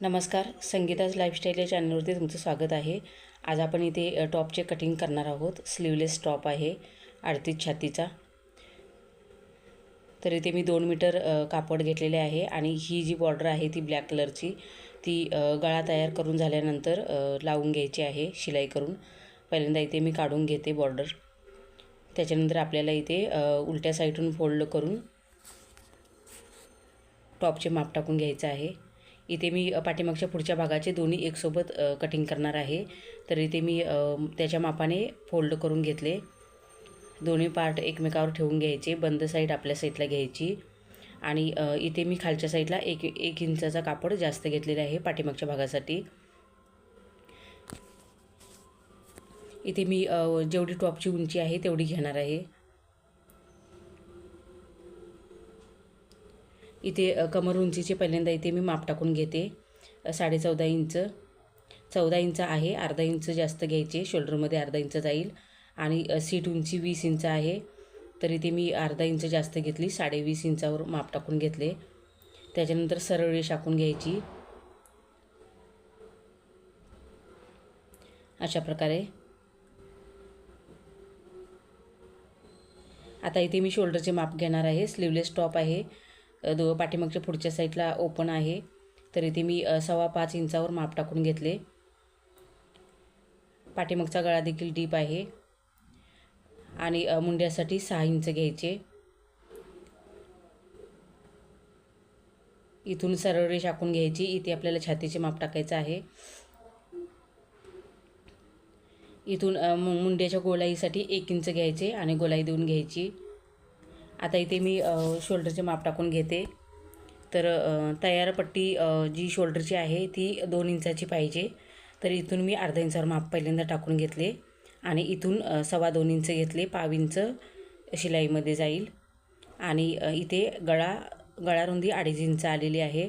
नमस्कार संगीताज लाईफस्टाईल या चॅनलवरती तुमचं स्वागत आहे. आज आपण इथे टॉपचे कटिंग करणार आहोत. स्लीवलेस टॉप आहे अडतीस छातीचा. तर इथे मी दोन मीटर कापड घेतलेले आहे आणि ही जी बॉर्डर आहे ती ब्लॅक कलरची ती गळा तयार करून झाल्यानंतर लावून घ्यायची आहे शिलाई करून. पहिल्यांदा इथे मी काढून घेते बॉर्डर त्याच्यानंतर आपल्याला इथे उलट्या साईडून फोल्ड करून टॉपचे माप टाकून घ्यायचं आहे. इथे मी पाठीमागच्या पुढच्या भागाचे दोन्ही एकसोबत कटिंग करणार आहे. तर इथे मी त्याच्या मापाने फोल्ड करून घेतले. दोन्ही पार्ट एकमेकावर ठेवून घ्यायचे बंद साईड आपल्या साईडला घ्यायची. आणि इथे मी खालच्या साईडला एक एक इंचाचा कापड जास्त घेतलेला आहे पाठीमागच्या भागासाठी. इथे मी जेवढी टॉपची उंची आहे तेवढी घेणार आहे. इथे कमर उंचीचे पहिल्यांदा इथे मी माप टाकून घेते. साडे चौदा इंच चौदा इंच आहे अर्धा इंच जास्त घ्यायचे शोल्डरमध्ये अर्धा इंच जाईल. आणि सीट उंची वीस इंच आहे तर इथे मी अर्धा इंच जास्त घेतली साडे वीस इंचावर माप टाकून घेतले. त्याच्यानंतर सरळ रेष आखून घ्यायची. अशा प्रकारे. आता इथे मी शोल्डरचे माप घेणार आहे. स्लीवलेस टॉप आहे. दो पाठीमागच्या पुढच्या साईडला ओपन आहे. तर इथे मी सव्वा पाच इंचावर माप टाकून घेतले. पाठीमागचा गळा देखील डीप आहे. आणि मुंड्यासाठी सहा इंच घ्यायचे. इथून सरळ रेष आखून घ्यायची. इथे आपल्याला छातीचे माप टाकायचं आहे. इथून मुंड्याच्या गोलाईसाठी एक इंच घ्यायचे आणि गोलाई देऊन घ्यायची. आता इथे मी शोल्डरचे माप टाकून घेते. तर तयार पट्टी जी शोल्डरची आहे ती दोन इंचाची पाहिजे. तर इथून मी अर्धा इंचावर माप पहिल्यांदा टाकून घेतले आणि इथून सव्वा दोन इंच घेतले पाव इंच शिलाईमध्ये जाईल. आणि इथे गळा गळारुंदी अडीच इंच आलेली आहे.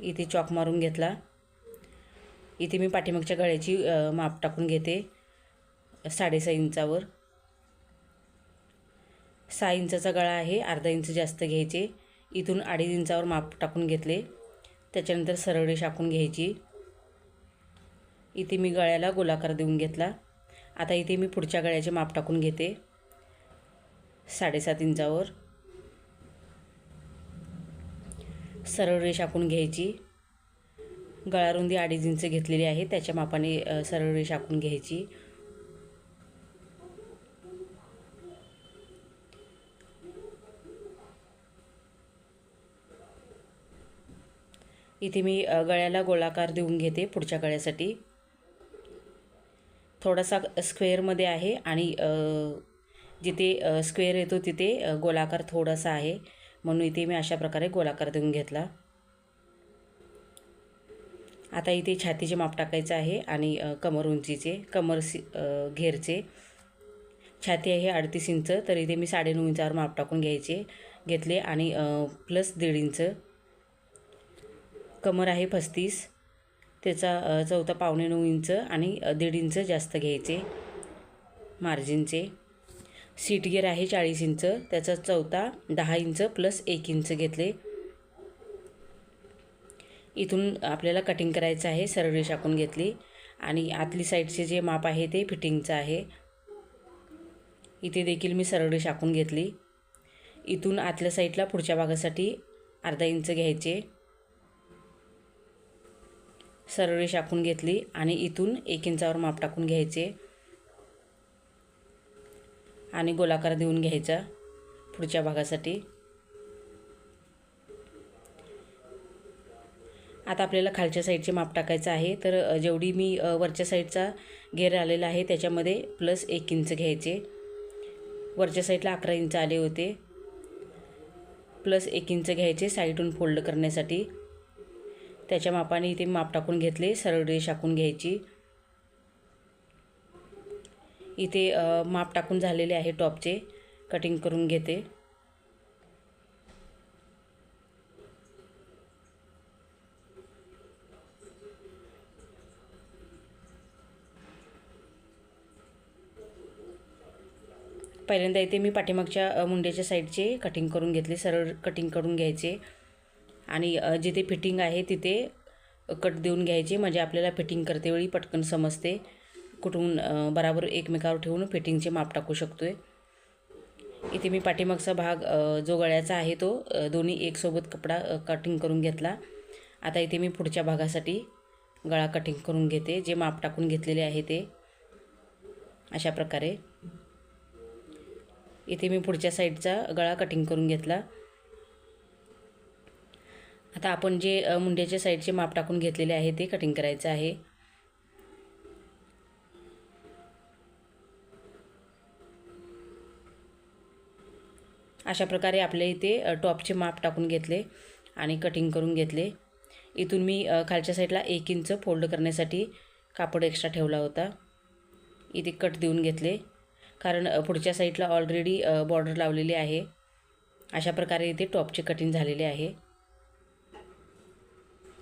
इथे चॉक मारून घेतला. इथे मी पाठीमागच्या गळ्याची माप टाकून घेते साडेसहा इंचावर. सहा इंचाचा गळा आहे अर्धा इंच जास्त घ्यायचे. इथून अडीच इंचावर माप टाकून घेतले. त्याच्यानंतर सरळ रेष आखून घ्यायची. इथे मी गळ्याला गोलाकार देऊन घेतला. आता इथे मी पुढच्या गळ्याचे माप टाकून घेते. साडेसात इंचावर. सरळ रेष आखून घ्यायची. गळारुंदी अडीच इंच घेतलेली आहे त्याच्या मापाने सरळ रेष आखून घ्यायची. इथे मी गळ्याला गोलाकार देऊन घेते पुढच्या गळ्यासाठी. थोडासा स्क्वेअरमध्ये आहे आणि जिथे स्क्वेअर येतो तिथे गोलाकार थोडासा आहे. म्हणून इथे मी अशा प्रकारे गोलाकार देऊन घेतला. आता इथे छातीचे माप टाकायचं आहे आणि कमर उंचीचे कमर सी घेरचे. छाती आहे अडतीस इंच तर इथे मी साडेनऊ इंचावर माप टाकून घ्यायचे घेतले आणि प्लस दीड इंच. कमर आहे पस्तीस. त्याचा चौथा पावणे नऊ इंच आणि दीड इंच जास्त घ्यायचे. मार्जिनचे. सीट गिअर आहे चाळीस इंच. त्याचा चौथा दहा इंच प्लस एक इंच घेतले. इथून आपल्याला कटिंग करायचं आहे सरळ शाकून घेतली. आणि आतली साईडचे जे माप आहे ते फिटिंगचं आहे. इथे देखील मी सरळ शाकून घेतली. इथून आतल्या साईडला पुढच्या भागासाठी अर्धा इंच घ्यायचे. सरळ रेष आखून घेतली आणि इथून एक इंचावर माप टाकून घ्यायचे. आणि गोलाकार देऊन घ्यायचा पुढच्या भागासाठी. आता आपल्याला खालच्या साईडचे माप टाकायचं आहे. तर जेवढी मी वरच्या साईडचा घेर आलेला आहे त्याच्यामध्ये प्लस एक इंच घ्यायचे. वरच्या साईडला अकरा इंच आले होते. प्लस एक इंच घ्यायचे साईडून फोल्ड करण्यासाठी. त्याच्या मापाने इथे माप टाकून घेतले सरळ रेष आखून घ्यायची. इथे माप टाकून झालेले आहे टॉपचे कटिंग करून घेते. पहिल्यांदा इथे मी पाठीमागच्या मुंड्याच्या साईडचे कटिंग करून घेतले सरळ कटिंग करून घ्यायचे. आणि जिथे फिटिंग आहे तिथे कट देऊन घ्यायचे. म्हणजे आपल्याला फिटिंग करतेवेळी पटकन समजते. कुठून बराबर एकमेकावर ठेवून फिटिंगचे माप टाकू शकतो आहे इथे मी पाठीमागचा भाग जो गळ्याचा आहे तो दोन्ही एकसोबत कपडा कटिंग करून घेतला. आता इथे मी पुढच्या भागासाठी गळा कटिंग करून घेते. जे माप टाकून घेतलेले आहे ते. अशा प्रकारे. इथे मी पुढच्या साईडचा गळा कटिंग करून घेतला. आता आपण जे मुंड्याच्या साईडचे माप टाकून घेतलेले आहे ते कटिंग करायचं आहे. अशा प्रकारे आपल्या इथे टॉपचे माप टाकून घेतले आणि कटिंग करून घेतले. इथून मी खालच्या साईडला एक इंच फोल्ड करण्यासाठी कापड एक्स्ट्रा ठेवला होता. इथे कट देऊन घेतले. कारण पुढच्या साईडला ऑलरेडी बॉर्डर लावलेली आहे. अशा प्रकारे इथे टॉपचे कटिंग झालेले आहे.